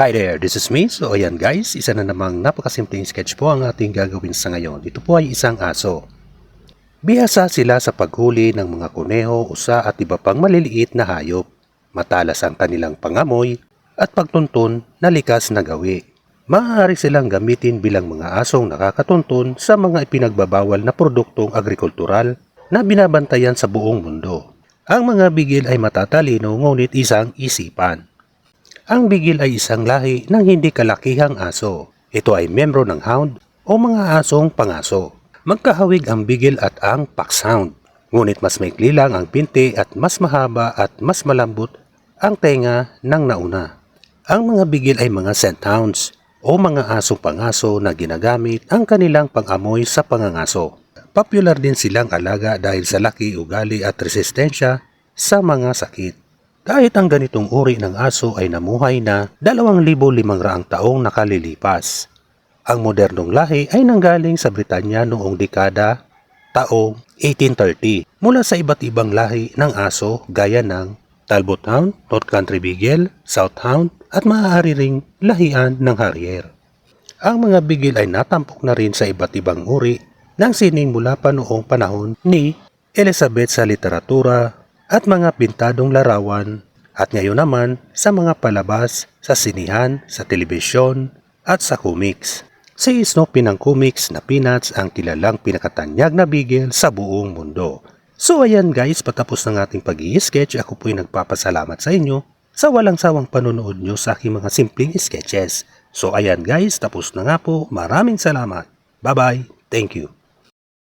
Hi there, this is me. So ayan guys, isa na namang napakasimpleng sketch po ang ating gagawin sa ngayon. Ito po ay isang aso. Bihasa sila sa paghuli ng mga kuneho, usa at iba pang maliliit na hayop. Matalas ang kanilang pangamoy at pagtuntun na likas na gawi. Maaari silang gamitin bilang mga asong nakakatuntun sa mga ipinagbabawal na produktong agrikultural na binabantayan sa buong mundo. Ang mga bigil ay matatalino ngunit isang isipan. Ang bigil ay isang lahi ng hindi kalakihang aso. Ito ay membro ng hound o mga asong pangaso. Magkahawig ang bigil at ang foxhound. Ngunit mas maikli lang ang pinti at mas mahaba at mas malambot ang tenga ng nauna. Ang mga bigil ay mga scent hounds o mga asong pangaso na ginagamit ang kanilang pangamoy sa pangangaso. Popular din silang alaga dahil sa laki ugali at resistensya sa mga sakit. Kahit ang ganitong uri ng aso ay namuhay na 2,500 taong nakalilipas. Ang modernong lahi ay nanggaling sa Britanya noong dekada taong 1830 mula sa iba't ibang lahi ng aso gaya ng Talbot Hound, North Country Beagle, South Hound at maaari ring lahian ng Harrier. Ang mga bigil ay natampok na rin sa iba't ibang uri ng sining mula pa noong panahon ni Elizabeth sa literatura at mga pintadong larawan at ngayon naman sa mga palabas sa sinihan, sa telebisyon at sa comics. Si Snoopy ng comics na Peanuts ang kilalang pinakatanyag na bigel sa buong mundo. So ayan guys, patapos ng ating pag sketch ako po'y nagpapasalamat sa inyo sa walang sawang panonood nyo sa aking mga simpleng sketches. So ayan guys, tapos na nga po. Maraming salamat. Bye bye. Thank you.